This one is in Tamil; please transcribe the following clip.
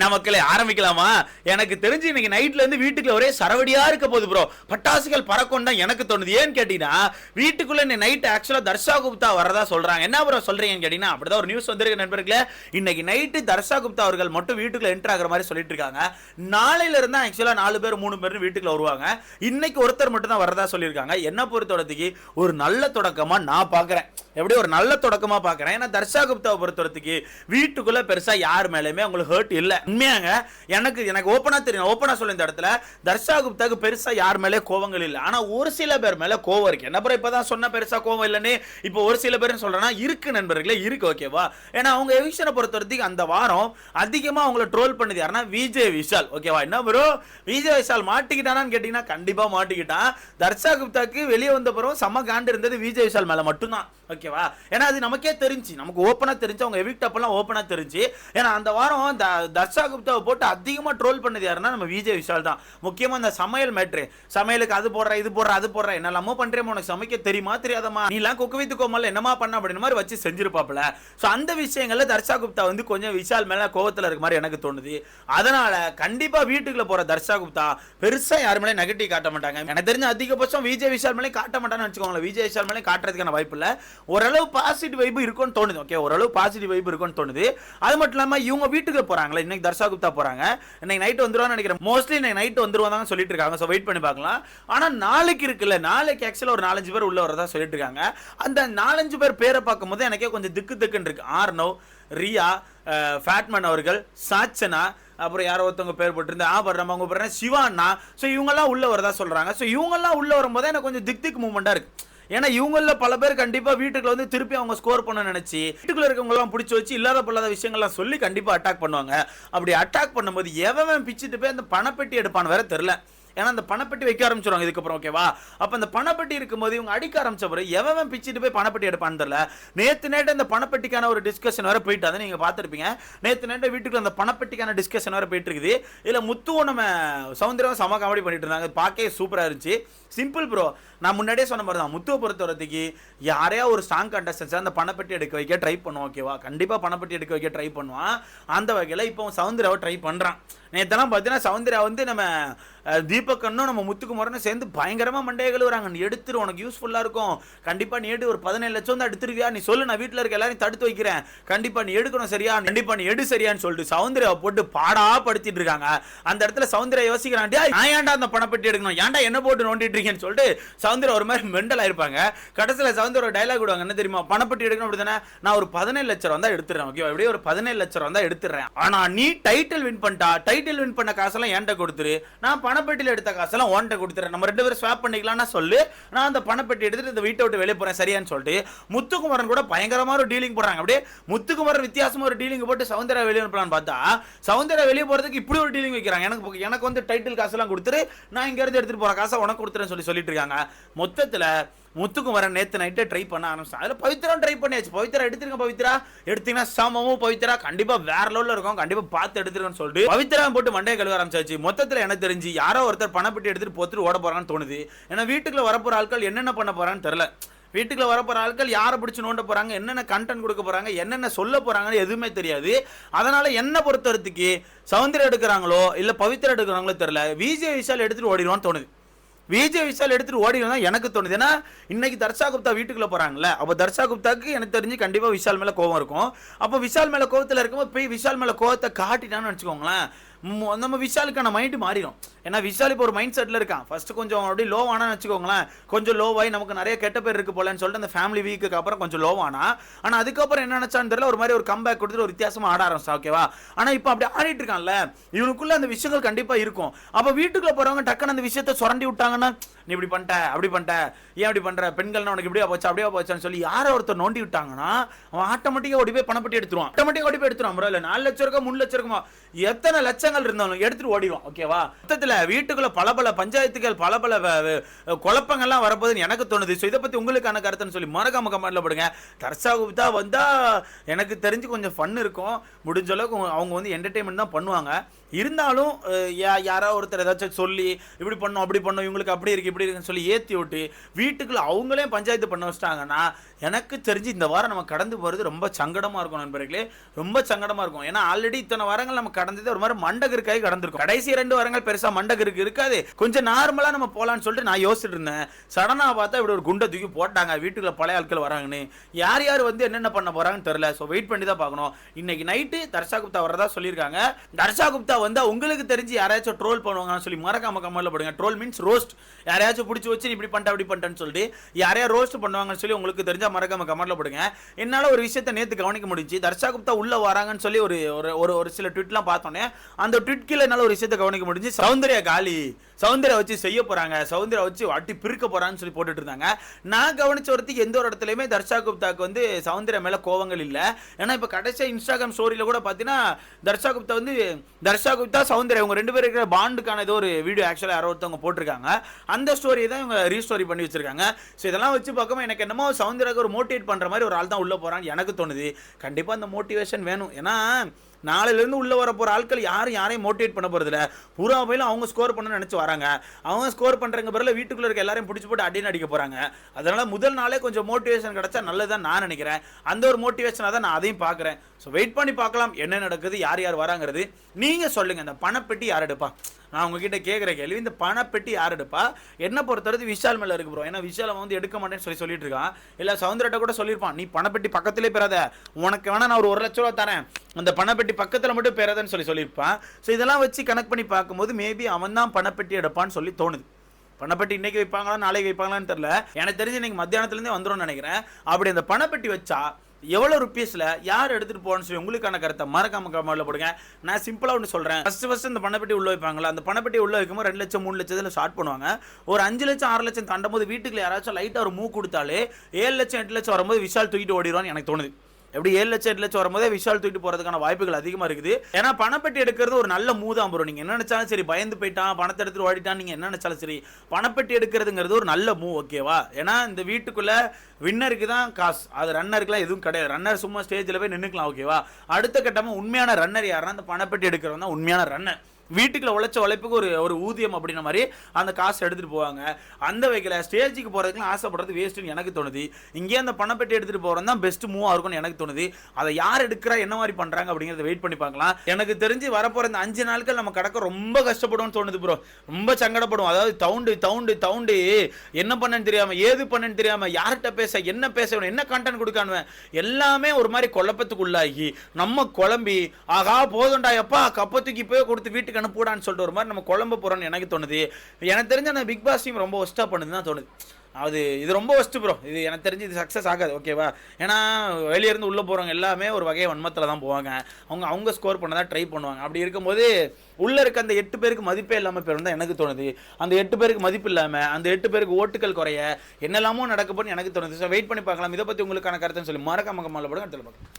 என்ன மக்களே ஆரம்பிக்கலாமா? எனக்கு தெரிஞ்சு இன்னைக்கு நைட்ல இருந்து வீட்டுக்குள்ள ஒரே சரவடியா இருக்க போகுது ப்ரோ பட்டாசுகள் பறக்கும் தான் எனக்கு தோணுது. ஏன்னு கேட்டீங்கன்னா வீட்டுக்குள்ள இன்னைக்கு நைட் ஆக்சுவலா தர்ஷா குப்தா வரதா சொல்றாங்க. என்ன ப்ரோ சொல்றீங்கன்னு கேட்டீங்கன்னா அப்படிதான் ஒரு நியூஸ் வந்திருக்கு நண்பர்களே. இன்னைக்கு நைட்டு தர்ஷா குப்தா அவர்கள் மட்டும் வீட்டுக்குள்ள என்டர் ஆகிற மாதிரி சொல்லிட்டு இருக்காங்க. நாளையில இருந்தா ஆக்சுவலா நாலு பேர் மூணு பேர் வீட்டுக்குள்ள வருவாங்க. இன்னைக்கு ஒருத்தர் மட்டும் தான் வரதா சொல்லியிருக்காங்க. என்ன பொறுத்தவரத்துக்கு ஒரு நல்ல தொடக்கமா நான் பாக்குறேன். எப்படி ஒரு நல்ல தொடக்கமா பாக்குறேன். ஏன்னா தர்ஷா குப்தாவை பொறுத்தவரத்துக்கு வீட்டுக்குள்ள பெருசா யார் மேலேயுமே உங்களுக்கு ஹர்ட் இல்லை. உண்மையாங்க. எனக்கு எனக்கு ஓப்பனாக தெரியும். ஓப்பனா சொல்ல இந்த இடத்துல. தர்ஷா குப்தாக்கு பெருசாக யார் மேலே கோவங்கள் இல்லை. ஆனால் ஒரு சில பேர் மேலே கோவம் இருக்கு. என்ன பிறகு இப்போ தான் சொன்ன பெருசாக கோவம் இல்லைன்னு? இப்போ ஒரு சில பேர் சொல்றேன்னா இருக்கு நண்பர்களே இருக்கு ஓகேவா ஏன்னா அவங்க எவிக்ஷனை பொறுத்தவரைக்கும் அந்த வாரம் அதிகமாக அவங்கள ட்ரோல் பண்ணது யாருன்னா விஜய் விஷால். ஓகேவா என்ன ப்ரோ விஜய் விஷால் மாட்டிக்கிட்டானான்னு கேட்டிங்கன்னா கண்டிப்பாக மாட்டிக்கிட்டான். தர்ஷா குப்தாக்கு வெளியே வந்த பிறகு செம்ம காண்டு இருந்தது விஜய் விஷால் மேலே மட்டும்தான். ஓகேவா ஏன்னா அது நமக்கே தெரிஞ்சு. நமக்கு ஓப்பனாக தெரிஞ்சு. அவங்க எவிக்ட் அப்பெல்லாம் தெரிஞ்சு. ஏன்னா அந்த வாரம் த- தர்ஷா குப்தாவை போட்டு அதிகமாக ட்ரோல் பண்ணது யாருன்னா நம்ம விஜய் விஷால் தான். முக்கியமாக இந்த சமையல் மேட்ரு சமையலுக்கு அது போடுற இது போடுற அது போடுற. என்னெல்லாமோ பண்ணுறேன் உனக்கு சமைக்க தெரியுமா தெரியாதமா நீ எல்லாம் குக்கு வைத்து கோமல் என்னமா பண்ண அப்படின்னு மாதிரி வச்சு செஞ்சிருப்பாப்ல ஸோ அந்த விஷயங்களில் தர்ஷா குப்தா வந்து கொஞ்சம் விஷால் மேலே கோவத்தில் இருக்க மாதிரி எனக்கு தோணுது. அதனால கண்டிப்பாக வீட்டுக்குள்ள போகிற தர்ஷா குப்தா பெருசாக யாரு மேலே நெகட்டிவ் காட்ட மாட்டாங்க. எனக்கு தெரிஞ்ச அதிகபட்சம் விஜய் விஷால் மேலே காட்ட மாட்டான்னு வச்சுக்கோங்களேன். விஜய் விஷால் மேலே காட்டுறதுக்கான வாய்ப்பு இல்லை. ஓரளவு பாசிட்டிவ் வைப்பு இருக்கும்னு தோணுது ஓகே ஓரளவு பாசிட்டிவ் வைப்பு இருக்கும்னு தோணுது. அது மட்டும் இல்லாமல் இவங்க வீட்டுக்கு போகிறாங்களே இன்னைக்கு தர்ஷா குப்தா போறாங்க. இன்னைக்கு நைட் வந்துருவான்னு நினைக்கிறேன். மோஸ்ட்லி இன்னைக்கு நைட் வந்துருவாங்க சொல்லிட்டு இருக்காங்க. ஸோ வெயிட் பண்ணி பார்க்கலாம். ஆனால் நாளைக்கு இருக்குல்ல நாளைக்கு ஆக்சுவலாக ஒரு நாலஞ்சு பேர் உள்ள வரதா சொல்லிட்டு இருக்காங்க. அந்த நாலஞ்சு பேர் பேரை பார்க்கும்போது எனக்கே கொஞ்சம் திக்கு திக்குன்னு இருக்கு. ஆர்னவ் ரியா ஃபேட்மன் அவர்கள் சாச்சனா அப்புறம் யாரோ ஒருத்தவங்க பேர் போட்டிருந்தா ஆ படுறாங்க அவங்க பேர் சிவாண்ணா. ஸோ இவங்கெல்லாம் உள்ள வரதா சொல்கிறாங்க ஸோ இவங்கெல்லாம் உள்ள வரும்போது எனக்கு கொஞ்சம் திக் திக் மூமெண்ட்டாக இருக்குது ஏன்னா இவங்கள பல பேர் கண்டிப்பா வீட்டுக்குள்ள வந்து திருப்பி அவங்க ஸ்கோர் பண்ண நினைச்சு வீட்டுக்குள்ள இருக்கவங்க எல்லாம் பிடிச்சி வச்சு இல்லாத பொல்லாத விஷயங்கள்லாம் சொல்லி கண்டிப்பா அட்டாக் பண்ணுவாங்க. அப்படி அட்டாக் பண்ணும்போது எவன் பிச்சுட்டு போய் அந்த பணப்பெட்டி எடுப்பான்னு வேற தெரியல. ஏன்னா அந்த பணப்பட்டி வைக்க ஆரம்பிச்சிருவாங்க. இதுக்கப்புறம் ஓகேவா அப்போ அந்த பணப்பட்டி இருக்கும்போது இவங்க அடிக்க ஆரம்பிச்ச பிறகு எவன் பிச்சுட்டு போய் பணப்பட்டி எடுப்பான்னு தெரியல. நேற்று நேட்டு அந்த பணப்பெட்டிக்கான ஒரு டிஸ்கஷன் வேறு போயிட்டு அதை நீங்கள் பார்த்துருப்பீங்க. நேற்று நேட்டு வீட்டுக்குள்ள அந்த பணப்பட்டிக்கான டிஸ்கஷன் வேறு போயிட்டு இருக்குது. இதில் முத்துவும் நம்ம சௌந்தர்யம் சம காமெடி பண்ணிட்டு இருந்தாங்க. பார்க்கவே சூப்பராக இருந்துச்சு. சிம்பிள் ப்ரோ நான் முன்னாடியே சொன்ன மாதிரி தான். முத்துவை பொறுத்த வரதுக்கு யாரையா ஒரு ஸ்ட்ராங் கண்டஸ்டன்ஸ் அந்த பணப்பெட்டி எடுக்க வைக்க ட்ரை பண்ணுவோம் ஓகேவா கண்டிப்பாக பணப்பெட்டி எடுக்க வைக்க ட்ரை பண்ணுவான். அந்த வகையில் இப்போ சௌந்தர்யாவை ட்ரை பண்ணுறான் நேற்றெல்லாம் பார்த்தீங்கன்னா சவுந்தர்யா வந்து நம்ம தீபக்கண்ணும் நம்ம முத்துக்குமாரனும் சேர்ந்து பயங்கரமாக மண்டையை கழுவுறாங்க. நீ எடுத்துரு உனக்கு யூஸ்ஃபுல்லாக இருக்கும். கண்டிப்பாக நீ எடு ஒரு பதினேழு லட்சம் தான் எடுத்துருவியா? நீ சொல்லு நான் வீட்டில் இருக்க எல்லாரையும் தடுத்து வைக்கிறேன். கண்டிப்பாக நீ எடுக்கணும் சரியா? கண்டிப்பாக நீ எடு சரியான்னு சொல்லிட்டு சவுந்தர்யா போட்டு பாடா படுத்திட்டு இருக்காங்க. அந்த இடத்துல சவுந்தர்யா யோசிக்கிறான் நான் ஏன்டா அந்த பணப்பெட்டி எடுக்கணும்? ஏன்டா என்ன போட்டு நோண்டிட்டு இருக்கேன்னு சொல்லிட்டு சவுந்தர்யா ஒரு மாதிரி மெண்டல் ஆயிருப்பாங்க. கடைசியில் சவுந்தர் ஒரு டைலாக் விடுவாங்க என்ன தெரியுமா? பணப்பட்டி எடுக்கணும் அப்படி தானே? நான் ஒரு பதினேழு லட்சம் தான் எடுத்துறேன் ஓகேவா எப்படியே ஒரு பதினேழு லட்சம் தான் எடுத்துறேன் ஆனால் நீ டைட்டில் வின் பண்ணிட்டா டைட்டில் வின் பண்ண காசெல்லாம் என்கிட்ட கொடுத்துரு. நான் பணப்பெட்டியில் எடுத்த காசெல்லாம் ஓன்ட்ட கொடுத்துறேன். நம்ம ரெண்டு பேரும் ஸ்வாப் பண்ணிக்கலாம்னா சொல்லு. நான் அந்த பணப்பெட்டி எடுத்துட்டு இந்த வீட்டை விட்டு வெளியே போகிறேன் சரியான்னு சொல்லிட்டு முத்துக்குமரன் கூட பயங்கரமாக ஒரு டீலிங் போடுறாங்க. அப்படியே முத்துக்குமரன் வித்தியாசமாக ஒரு டீலிங் போட்டு சவுந்தரா வெளியே அனுப்பலான்னு பார்த்தா சவுந்தரா வெளியே போகிறதுக்கு இப்படி ஒரு டீலிங் வைக்கிறாங்க. எனக்கு எனக்கு வந்து டைட்டில் காசெல்லாம் கொடுத்துரு. நான் இங்கேருந்து எடுத்துகிட்டு போகிற காசை உனக்கு கொடுத்துறேன்னு சொல்லி சொல்லிட்டு இருக்காங்க. மொத்தத்தில் முத்துக்கும் வர நேற்று நைட்டே ட்ரை பண்ண ஆரம்பிச்சேன் அதில் பவித்ரா ட்ரை பண்ணியாச்சு. பவித்ரா எடுத்துருங்க பவித்ரா. எடுத்தீங்கன்னா சமமும் பவித்ரா. கண்டிப்பாக வேற லெவலில் இருக்கும். கண்டிப்பாக பார்த்து எடுத்துருக்கேன்னு சொல்லிட்டு பவித்ரா போட்டு மண்டையை கழுவ ஆரம்பிச்சாச்சு. மொத்தத்தில் எனக்கு தெரிஞ்சு யாரோ ஒருத்தர் பணப்பெட்டி எடுத்துட்டு போத்துட்டு ஓட போகிறான்னு தோணுது. ஏன்னா வீட்டுக்குள்ள வரப்போகிற ஆட்கள் என்னென்ன பண்ண போகிறான்னு தெரில வீட்டுக்குள்ள வரப்போற ஆட்கள் யாரை பிடிச்சி நோண்ட போறாங்க என்னென்ன கண்டென்ட் கொடுக்க போறாங்க என்னென்ன சொல்ல போறாங்கன்னு எதுவுமே தெரியாது. அதனால என்ன பொறுத்தவரத்துக்கு சவுந்தரம் எடுக்கிறாங்களோ இல்லை பவித்ரா எடுக்கிறாங்களோ தெரியல. விஜய் விஷால் எடுத்துட்டு ஓடிடுவான்னு தோணுது. விஜய் விஷால் எடுத்துட்டு ஓடிடும் தான் எனக்கு தோணுது. ஏன்னா இன்னைக்கு தர்ஷா குப்தா வீட்டுக்குள்ள போறாங்கல்ல அப்போ தர்ஷா குப்தாக்கு எனக்கு தெரிஞ்சு கண்டிப்பா விஷால் மேல கோவம் இருக்கும். அப்போ விஷால் மேல கோவத்தில் இருக்கும்போது போய் விஷால் மேல கோவத்தை காட்டிட்டான்னு வச்சுக்கோங்களேன். நம்ம விஷாலுக்கான மைண்டு மாறிடும் ஏன்னா விஷால் இப்போ ஒரு மைண்ட் செட்டில் இருக்கான். ஃபஸ்ட்டு கொஞ்சம் அப்படியே லோ ஆனால் வச்சுக்கோங்களேன். கொஞ்சம் லோவாகி நமக்கு நிறைய கெட்ட பேர் இருக்கு போலன்னு சொல்லிட்டு அந்த ஃபேமிலி வீக்குக்கு அப்புறம் கொஞ்சம் லோவானா ஆனா அதுக்கப்புறம் என்ன நினச்சான்னு தெரியல ஒரு மாதிரி ஒரு கம்பேக் கொடுத்துட்டு ஒரு வித்தியாசமாக ஆட ஆரம்பிச்சா ஓகேவா ஆனால் இப்போ அப்படி ஆடிட்டு இருக்கான்ல இவனுக்குள்ளே அந்த விஷயங்கள் கண்டிப்பாக இருக்கும். அப்போ வீட்டுக்குள்ளே போகிறவங்க டக்குன்னு அந்த விஷயத்தை சுரண்டி விட்டாங்கன்னா நீ இப்படி பண்ணிட்ட அப்படி பண்ணிட்ட ஏன் அப்படி பண்ற? பெண்கள்னா உனக்கு இப்படியா போச்சு அப்படியே போச்சான்னு சொல்லி யாரோ ஒருத்தர் நோண்டி விட்டாங்கன்னா அவன் ஆட்டோமேட்டிக்காக ஓடி போய் பணப்பட்டி எடுத்துருவான். ஆட்டோமேட்டிக்காக ஓடி போய் எடுத்துருவான் bro. நாலு லட்சம் இருக்கா மூணு லட்சம் இருக்குமா எத்தனை லட்சங்கள் இருந்தாலும் எடுத்துட்டு ஓடிடுவோம் ஓகேவா மொத்தத்தில் வீட்டுக்குள்ள பல பல பஞ்சாயத்துகள் பல பல குழப்பங்கள்லாம் வரப்போகுதுன்னு எனக்கு தோணுது. ஸோ இதை பற்றி உங்களுக்கான கருத்துன்னு சொல்லி மறக்காம கமெண்ட்ல போடுங்க. தர்ஷா குப்தா வந்தால் எனக்கு தெரிஞ்சு கொஞ்சம் ஃபன் இருக்கும். முடிஞ்ச அளவுக்கு அவங்க- அவங்க வந்து என்டர்டெயின்மெண்ட் தான் பண்ணுவாங்க. இருந்தாலும் யா- யாரோ ஒருத்தர் ஏதாச்சும் சொல்லி இப்படி பண்ணோம் அப்படி பண்ணோம் இவங்களுக்கு அப்படி இருக்குது இப்படி இருக்குன்னு சொல்லி ஏற்றி விட்டு வீட்டுக்குள்ளே அவங்களே பஞ்சாயத்து பண்ண வச்சிட்டாங்கன்னா எனக்கு தெரிஞ்சு இந்த வாரம் நம்ம கடந்து போகிறது ரொம்ப சங்கடமாக இருக்கும் நண்பர்களே. ரொம்ப சங்கடமாக இருக்கும். ஏன்னா ஆல்ரெடி இத்தனை வாரங்கள் நம்ம கடந்தது ஒரு மாதிரி மண்டகருக்காய் கடந்திருக்கும். கடைசி ரெண்டு வாரங்கள் பெருசாக மண்டகருக்கு இருக்காது. கொஞ்சம் நார்மலாக நம்ம போகலான்னு சொல்லிட்டு நான் யோசிச்சுட்டு இருந்தேன். சடனாக பார்த்தா இப்படி ஒரு குண்டை தூக்கி போட்டாங்க. வீட்டுக்குள்ள பழைய ஆட்கள் வராங்கன்னு. யார் யார் வந்து என்னென்ன பண்ண போகிறாங்கன்னு தெரில ஸோ வெயிட் பண்ணி தான் பார்க்கணும். இன்னைக்கு நைட்டு தர்ஷா குப்தா வரதா சொல்லியிருக்காங்க. தர்ஷா குப்தா வந்தால் உங்களுக்கு தெரிஞ்சு யாராச்சும் ட்ரோல் பண்ணுவாங்கன்னு சொல்லி மறக்காம கமெண்ட்ல போடுங்க. ட்ரோல் மீன்ஸ் ரோஸ்ட் யாரையாச்சும் பிடிச்சி வச்சு நீ இப்படி பண்ணிட்ட அப்படி பண்ணிட்டேன்னு சொல்லிட்டு யாரையா ரோஸ்ட் பண்ணுவாங்கன்னு சொல்லி உங்களுக்கு தெரிஞ்சால் மறக்காம கமெண்ட்ல போடுங்க. என்னால் ஒரு விஷயத்தை நேற்று கவனிக்க முடிஞ்சு தர்ஷா குப்தா உள்ளே வராங்கன்னு சொல்லி ஒரு ஒரு ஒரு ஒரு சில ட்விட்லாம் பார்த்தோன்னே அந்த ட்விட் கீழே ஒரு விஷயத்தை கவனிக்க முடிஞ்சு சௌந்தர்யா காலி. சவுந்தரை வச்சு செய்ய போறாங்க. சவுந்தரை வச்சு அட்டி பிரிக்க போறான்னு சொல்லி போட்டுட்டு இருந்தாங்க. நான் கவனிச்ச ஒருத்திக்கு எந்த ஒரு இடத்துலயுமே தர்ஷா குப்தாக்கு வந்து சவுந்தரை மேல கோவங்கள் இல்லை. ஏன்னா இப்ப கடைசியா இன்ஸ்டாகிராம் ஸ்டோரியில கூட பாத்தீங்கன்னா தர்ஷா குப்தா வந்து தர்ஷா குப்தா சவுந்தரை இவங்க ரெண்டு பேரும் இருக்கிற பாண்டுக்கான ஏதோ ஒரு வீடியோ ஆக்சுவலா யாரோ ஒருத்தவங்க போட்டிருக்காங்க. அந்த ஸ்டோரியை தான் இவங்க ரீஸ்டோரி பண்ணி வச்சிருக்காங்க. ஸோ இதெல்லாம் வச்சு பார்க்கும்போது எனக்கு என்னமோ சௌந்தர்யாக்கு ஒரு மோட்டிவேட் பண்ற மாதிரி ஒரு ஆள் தான் உள்ள போறான்னு எனக்கு தோணுது. கண்டிப்பா அந்த மோட்டிவேஷன் வேணும். ஏன்னா நாளையிலேருந்து உள்ளே வர போகிற ஆட்கள் யாரும் யாரையும் மோட்டிவேட் பண்ண போகிறதில்ல பூரா போயிலும் அவங்க ஸ்கோர் பண்ண நினச்சி வராங்க. அவங்க ஸ்கோர் பண்ணுறங்க பிறகு வீட்டுக்குள்ள இருக்க எல்லாரையும் பிடிச்சி போட்டு அடின்னு அடிக்க போகிறாங்க அதனால் முதல் நாளே கொஞ்சம் மோட்டிவேஷன் கிடைச்சா நல்லதான் நான் நினைக்கிறேன். அந்த ஒரு மோட்டிவேஷனாக தான் நான் அதையும் பார்க்குறேன் ஸோ வெயிட் பண்ணி பார்க்கலாம் என்ன நடக்குது யார் யார் வராங்கிறது. நீங்கள் சொல்லுங்கள் இந்த பணப்பெட்டி யார் எடுப்பா? நான் உங்ககிட்ட கேட்குற கேள்வி இந்த பணப்பெட்டி யார் எடுப்பா என்ன பொறுத்தவரைக்கும் விஷால் மேலே இருக்கு ப்ரோ ஏன்னா விஷால் அவன் வந்து எடுக்க மாட்டேன்னு சொல்லி சொல்லிட்டு இருக்கான். இல்லை சவுந்தரட்ட கூட சொல்லியிருப்பான். நீ பணப்பெட்டி பக்கத்திலே பெறாத. உனக்கு வேணா நான் ஒரு ஒரு லட்ச ரூபா தரேன். அந்த பணப்பெட்டி பக்கத்தில் மட்டும் பெறாதன்னு சொல்லி சொல்லியிருப்பான். ஸோ இதெல்லாம் வச்சு கனெக்ட் பண்ணி பார்க்கும்போது மேபி அவன் தான் பணப்பெட்டி எடுப்பான்னு சொல்லி தோணுது. பணப்பெட்டி இன்னைக்கு வைப்பாங்களா நாளைக்கு வைப்பாங்களான்னு தெரில எனக்கு தெரிஞ்சு இன்னைக்கு மத்தியானத்துலேருந்தே வந்துரும்னு நினைக்கிறேன். அப்படி அந்த பணப்பெட்டி வச்சா எவ்வளோ ருப்பீஸில் யார் எடுத்துகிட்டு போகணும்னு சொல்லி உங்களுக்கான கருத்தை மறக்காம கமெண்ட்ல போடுங்க. நான் சிம்பிளாக ஒன்று சொல்கிறேன் ஃபஸ்ட்டு ஃபஸ்ட்டு இந்த பணப்பெட்டி உள்ள வைப்பாங்களா அந்த பணப்பெட்டி உள்ளே வைக்கும்போது ரெண்டு லட்சம் மூணு லட்சத்தில் ஸ்டார்ட் பண்ணுவாங்க. ஒரு அஞ்சு லட்சம் ஆறு லட்சம் தாண்டும் போது வீட்டுக்குள்ள யாராச்சும் லைட்டாக ஒரு மூ கொடுத்தாலே ஏழு லட்சம் எட்டு லட்சம் வரும்போது விஷால் தூக்கிட்டு ஓடிடுவான்னு எனக்கு தோணுது. எப்படி ஏழு லட்சம் எட்டு லட்சம் வரும்போதே விஷால் தூக்கிட்டு போறதுக்கான வாய்ப்புகள் அதிகமா இருக்குது. ஏன்னா பணப்பெட்டி எடுக்கிறது ஒரு நல்ல மூதான் ப்ரோ நீங்க என்ன நினைச்சாலும் சரி பயந்து போயிட்டான் பணத்தை எடுத்துட்டு ஓடிட்டான் நீங்க என்ன நினைச்சாலும் சரி பணப்பெட்டி எடுக்கிறதுங்கிறது ஒரு நல்ல மூவ் ஓகேவா ஏன்னா இந்த வீட்டுக்குள்ள வின்னருக்கு தான் காசு. அது ரன்னருக்குலாம் எதுவும் கிடையாது. ரன்னர் சும்மா ஸ்டேஜில் போய் நின்றுக்கலாம் ஓகேவா அடுத்த கட்டமாக உண்மையான ரன்னர் யாருன்னா அந்த பணப்பெட்டி எடுக்கிறவன் தான் உண்மையான ரன்னர் வீட்டுக்குள்ள உழைச்ச உழைப்புக்கு ஒரு ஒரு ஊதியம் அப்படின்ற மாதிரி அந்த காசை எடுத்துட்டு போவாங்க. அந்த வகையில் ஸ்டேஜுக்கு போகிறதுக்குலாம் ஆசைப்படுறது வேஸ்ட்டுன்னு எனக்கு தோணுது. இங்கேயே அந்த பணப்பெட்டி எடுத்துட்டு போகிறது தான் பெஸ்ட் மூவாக இருக்கும்னு எனக்கு தோணுது. அதை யார் எடுக்கிறா என்ன மாதிரி பண்ணுறாங்க அப்படிங்கிறத வெயிட் பண்ணி பார்க்கலாம். எனக்கு தெரிஞ்சு வரப்போகிற இந்த அஞ்சு நாட்கள் நம்ம கடக்க ரொம்ப கஷ்டப்படும்னு தோணுது ப்ரோ ரொம்ப சங்கடப்படும் அதாவது தவுண்டு தவுண்டு தவுண்டு. என்ன பண்ணன்னு தெரியாம ஏது பண்ணன்னு தெரியாம யார்கிட்ட பேச என்ன பேச வேணும், என்ன கண்டென்ட் கொடுக்கானுவேன்? எல்லாமே ஒரு மாதிரி குழப்பத்துக்குள்ளாகி நம்ம குழம்பி ஆகா போதும்டா எப்பா கப்பத்துக்கு போய் கொடுத்து வீட்டுக்கு போடான்னு சொல்லிட்டு ஒரு மாதிரி நம்ம குழம்பு போகிறோன்னு எனக்கு தோணுது. எனக்கு தெரிஞ்ச அந்த பிக் பாஸ் டீம் ரொம்ப ஒஸ்ட்டாக பண்ணுதுன்னு தான் தோணுது. அது இது ரொம்ப ஒஸ்ட் ப்ரோ இது எனக்கு தெரிஞ்சு இது சக்ஸஸ் ஆகாது ஓகேவா ஏன்னா வெளிய இருந்து உள்ளே போகிறவங்க எல்லாமே ஒரு வகை வன்மத்தில் தான் போவாங்க. அவங்க அவங்க ஸ்கோர் பண்ண தான் ட்ரை பண்ணுவாங்க. அப்படி இருக்கும்போது உள்ளே இருக்க அந்த எட்டு பேருக்கு மதிப்பே இல்லாமல் பேர் தான் எனக்கு தோணுது. அந்த எட்டு பேருக்கு மதிப்பு இல்லாமல் அந்த எட்டு பேருக்கு ஓட்டுகள் குறைய என்னெல்லாமோ நடக்க போன்னு எனக்கு தோணுது. ஸோ வெயிட் பண்ணி பார்க்கலாம். இதை பற்றி உங்களுக்கான கருத்துன்னு சொல்லி மறக்காம கம்மல போடுங்க. அடுத்த பார்க்கலாம்.